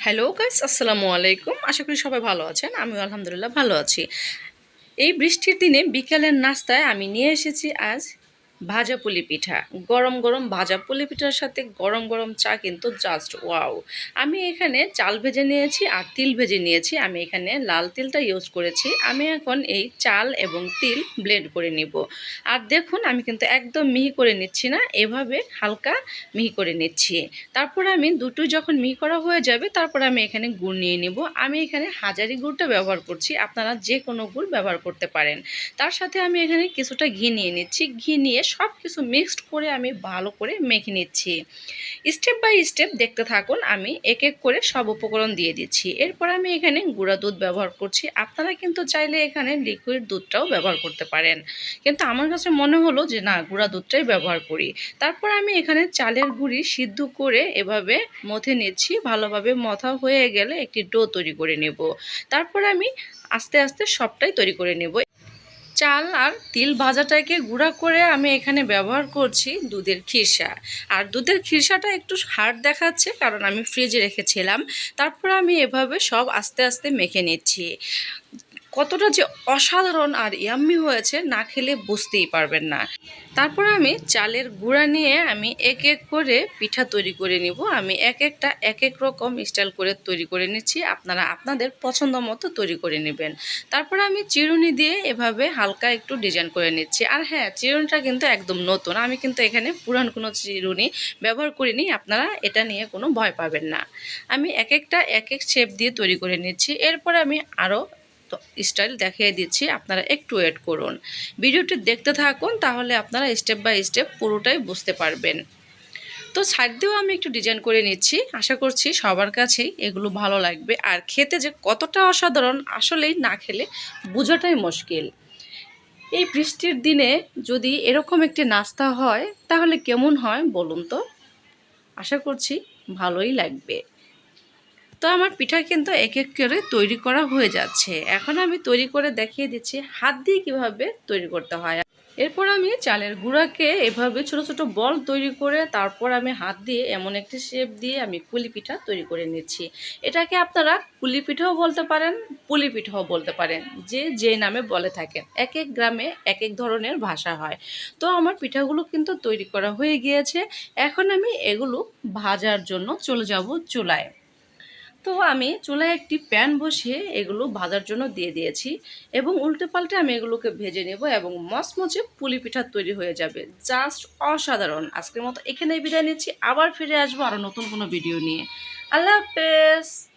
Hello guys আসসালামু আলাইকুম আশা করি সবাই ভালো আছেন। আমি আলহামদুলিল্লাহ ভালো আছি। এই বৃষ্টির দিনে বিকালের নাস্তায় আমি নিয়ে এসেছি আজ ভাজা পুলি পিঠা। গরম গরম ভাজা পুলি পিঠার সাথে গরম গরম চা কিন্তু জাস্ট ওয়াও আমি এখানে চাল ভেজে নিয়েছি আর তিল ভেজে নিয়েছি। আমি এখানে লাল তিলটা ইউজ করেছি। আমি এখন এই চাল এবং তিল ব্লেড করে নিব। আর দেখুন, আমি কিন্তু একদম মিহি করে নিচ্ছি না, এভাবে হালকা মিহি করে নিচ্ছি। তারপর আমি দুটো যখন মিহি করা হয়ে যাবে, তারপর আমি এখানে গুড় নিয়ে নিব। আমি এখানে হাজারি গুড়টা ব্যবহার করছি। আপনারা যে কোনো গুড় ব্যবহার করতে পারেন। তার সাথে আমি এখানে কিছুটা ঘি নিয়ে নিচ্ছি। ঘি নিয়ে সব কিছু মিক্সড করে আমি ভালো করে মেখে নিচ্ছি। স্টেপ বাই স্টেপ দেখতে থাকুন, আমি এক এক করে সব উপকরণ দিয়ে দিচ্ছি। এরপর আমি এখানে গুঁড়া দুধ ব্যবহার করছি। আপনারা কিন্তু চাইলে এখানে লিকুইড দুধটাও ব্যবহার করতে পারেন। কিন্তু আমার কাছে মনে হলো যে, না, গুঁড়া দুধটাই ব্যবহার করি। তারপর আমি এখানে চালের গুঁড়ি সিদ্ধ করে এভাবে মথে নিচ্ছি। ভালোভাবে মথা হয়ে গেলে একটি ডো তৈরি করে নেব। তারপর আমি আস্তে আস্তে সবটাই তৈরি করে নেব। চাল আর তিল ভাজাটাকে গুঁড়া করে আমি এখানে ব্যবহার করছি দুধের খিরসা। আর দুধের খিরসাটা একটু হার্ড দেখাচ্ছে, কারণ আমি ফ্রিজে রেখেছিলাম। তারপর আমি এভাবে সব আস্তে আস্তে মেখে নিচ্ছি। কতটা যে অসাধারণ আর ইয়াম্মি হয়েছে না খেলে বুঝতেই পারবেন না। তারপর আমি চালের গুঁড়া নিয়ে আমি এক এক করে পিঠা তৈরি করে নিব। আমি এক একটা এক এক রকম স্টাইল করে তৈরি করে নিচ্ছি। আপনারা আপনাদের পছন্দ মতো তৈরি করে নেবেন। তারপর আমি চিরুনি দিয়ে এভাবে হালকা একটু ডিজাইন করে নিচ্ছি। আর হ্যাঁ চিরুনিটা কিন্তু একদম নতুন। আমি কিন্তু এখানে পুরান কোনো চিরুনি ব্যবহার করিনি। আপনারা এটা নিয়ে কোনো ভয় পাবেন না। আমি এক একটা এক এক শেপ দিয়ে তৈরি করে নিচ্ছি। এরপর আমি আরও স্টাইল দেখিয়ে দিচ্ছি, আপনারা একটু ওয়েট করুন। ভিডিওটি দেখতে থাকুন, তাহলে আপনারা স্টেপ বাই স্টেপ পুরোটাই বুঝতে পারবেন। তো সাইড দিয়েও আমি একটু ডিজাইন করে নিচ্ছি, আশা করছি সবার কাছেই এগুলো ভালো লাগবে। আর খেতে যে কতটা অসাধারণ, আসলেই না খেলে বোঝাটাই মুশকিল। এই বৃষ্টির দিনে যদি এরকম একটি নাস্তা হয়, তাহলে কেমন হয় বলুন তো? আশা করছি ভালোই লাগবে। তো আমার পিঠা কিন্তু এক এক করে তৈরি করা হয়ে যাচ্ছে। এখন আমি তৈরি করে দেখিয়ে দিচ্ছি হাত দিয়ে কীভাবে তৈরি করতে হয়। এরপর আমি চালের গুঁড়াকে এভাবে ছোট ছোট বল তৈরি করে তারপর আমি হাত দিয়ে এমন একটি শেপ দিয়ে আমি পুলি পিঠা তৈরি করে নিচ্ছি। এটাকে আপনারা পুলি পিঠাও বলতে পারেন, পুলি পিঠাও বলতে পারেন, যে যে নামে বলে থাকেন। এক এক গ্রামে এক এক ধরনের ভাষা হয়। তো আমার পিঠাগুলো কিন্তু তৈরি করা হয়ে গিয়েছে। এখন আমি এগুলো ভাজার জন্য চলে যাব চুলায়। তো আমি চুলায় একটি প্যান বসিয়ে এগুলো ভাজার জন্য দিয়ে দিয়েছি এবং উল্টে পাল্টে আমি এগুলোকে ভেজে নেব এবং মচমচে পুলি পিঠা তৈরি হয়ে যাবে। জাস্ট অসাধারণ। আজকের মতো এখানেই বিদায় নিচ্ছি। আবার ফিরে আসব আরও নতুন কোনো ভিডিও নিয়ে। আল্লাহ হাফেজ।